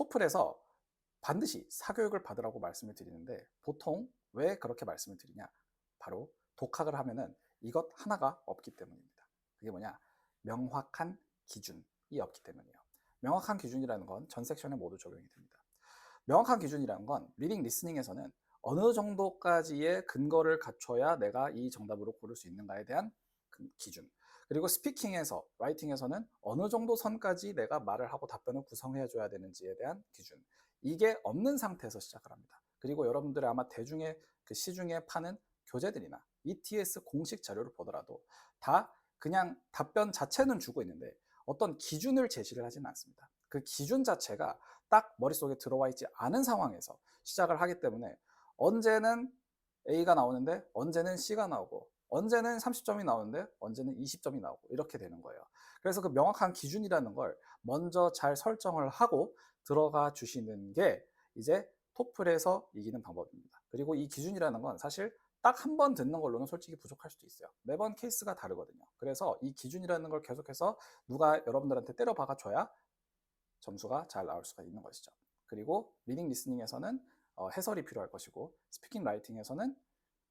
토플에서 반드시 사교육을 받으라고 말씀을 드리는데 보통 왜 그렇게 말씀을 드리냐? 바로 독학을 하면은 이것 하나가 없기 때문입니다. 그게 뭐냐? 명확한 기준이 없기 때문이에요. 명확한 기준이라는 건 전 섹션에 모두 적용이 됩니다. 명확한 기준이라는 건 리딩 리스닝에서는 어느 정도까지의 근거를 갖춰야 내가 이 정답으로 고를 수 있는가에 대한 그 기준. 그리고 스피킹에서, 라이팅에서는 어느 정도 선까지 내가 말을 하고 답변을 구성해 줘야 되는지에 대한 기준. 이게 없는 상태에서 시작을 합니다. 그리고 여러분들이 아마 대중의 그 시중에 파는 교재들이나 ETS 공식 자료를 보더라도 다 그냥 답변 자체는 주고 있는데 어떤 기준을 제시를 하지는 않습니다. 그 기준 자체가 딱 머릿속에 들어와 있지 않은 상황에서 시작을 하기 때문에 언제는 A가 나오는데 언제는 C가 나오고 언제는 30점이 나오는데 언제는 20점이 나오고 이렇게 되는 거예요. 그래서 그 명확한 기준이라는 걸 먼저 잘 설정을 하고 들어가 주시는 게 이제 토플에서 이기는 방법입니다. 그리고 이 기준이라는 건 사실 딱 한 번 듣는 걸로는 솔직히 부족할 수도 있어요. 매번 케이스가 다르거든요. 그래서 이 기준이라는 걸 계속해서 누가 여러분들한테 때려 박아줘야 점수가 잘 나올 수가 있는 것이죠. 그리고 리딩 리스닝에서는 어, 해설이 필요할 것이고 스피킹 라이팅에서는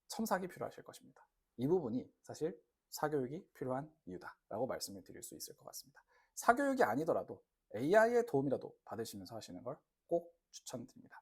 첨삭이 필요하실 것입니다. 이 부분이 사실 사교육이 필요한 이유다라고 말씀을 드릴 수 있을 것 같습니다. 사교육이 아니더라도 AI의 도움이라도 받으시면서 하시는 걸 꼭 추천드립니다.